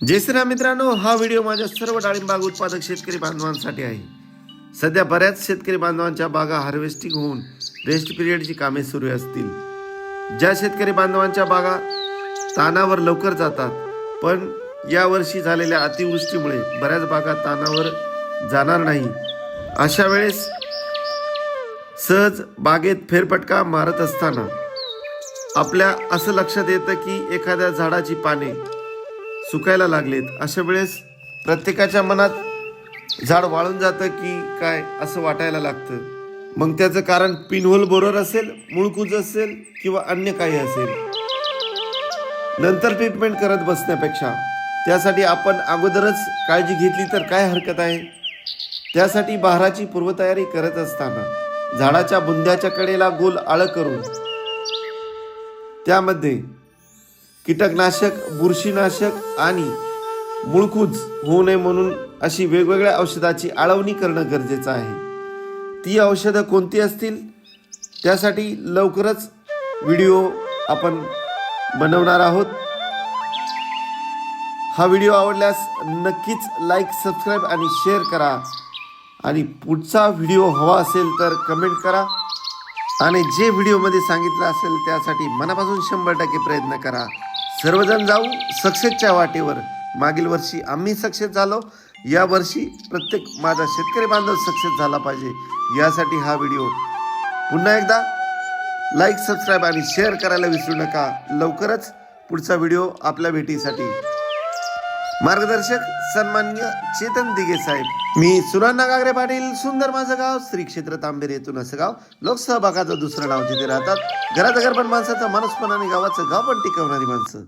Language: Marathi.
जय श्रीराम मित्रांनो हा व्हिडिओ माझ्या सर्व डाळिंबाग उत्पादक शेतकरी बांधवांसाठी आहे. सध्या बऱ्याच शेतकरी बांधवांच्या बागा हार्वेस्टिंग होऊन रेस्ट पिरियडची कामे सुरू असतील. ज्या शेतकरी बांधवांच्या बागा तानावर लवकर जातात पण यावर्षी झालेल्या अतिवृष्टीमुळे बऱ्याच बागा तानावर जाणार नाही. अशा वेळेस सहज बागेत फेरफटका मारत असताना आपल्या असं लक्षात येतं की एखाद्या झाडाची पाने सुकायला लागलेत. अशा वेळेस प्रत्येकाच्या मनात झाड वाळून जातं की काय असं वाटायला लागतं. मग त्याचं कारण पिनहोल बोरर असेल मुळकूज असेल किंवा अन्य काही असेल. नंतर ट्रीटमेंट करत बसण्यापेक्षा त्यासाठी आपण अगोदरच काळजी घेतली तर काय हरकत आहे? त्यासाठी बहाराची पूर्वतयारी करत असताना झाडाच्या बुंद्याच्या कडेला गोल आळ करून त्यामध्ये कीटकनाशक बुरशीनाशक आणि मुळकूज होऊ नये म्हणून अशी वेगवेगळ्या औषधाची आळवणी करणं गरजेचं आहे. ती औषधं कोणती असतील त्यासाठी लवकरच व्हिडिओ आपण बनवणार आहोत. हा व्हिडिओ आवडल्यास नक्कीच लाईक सबस्क्राईब आणि शेअर करा. आणि पुढचा व्हिडिओ हवा असेल तर कमेंट करा. आणि जे व्हिडिओमध्ये सांगितलं असेल त्यासाठी मनापासून शंभर टक्के प्रयत्न करा. सर्वजण जाऊ सक्सेसच्या वाटेवर. मागील वर्षी आम्ही सक्सेस झालो. या वर्षी प्रत्येक माझा शेतकरी बांधव सक्सेस झाला पाहिजे. यासाठी हा व्हिडिओ. पुन्हा एकदा लाईक सबस्क्राईब आणि शेअर करायला विसरू नका. लवकरच पुढचा व्हिडिओ आपल्या भेटीसाठी. मार्गदर्शक सन्मान्य चेतन दिगे साहेब. मी सुरांना गागरे पाटील सुंदर माझं गाव श्री क्षेत्र तांबेर येथून असं गाव. लोकसहभागाचं दुसरं नाव जिथे राहतात घराचं घर पण माणसाचं माणूस पण आणि गावाचं गाव पण टिकवणारी माणसं.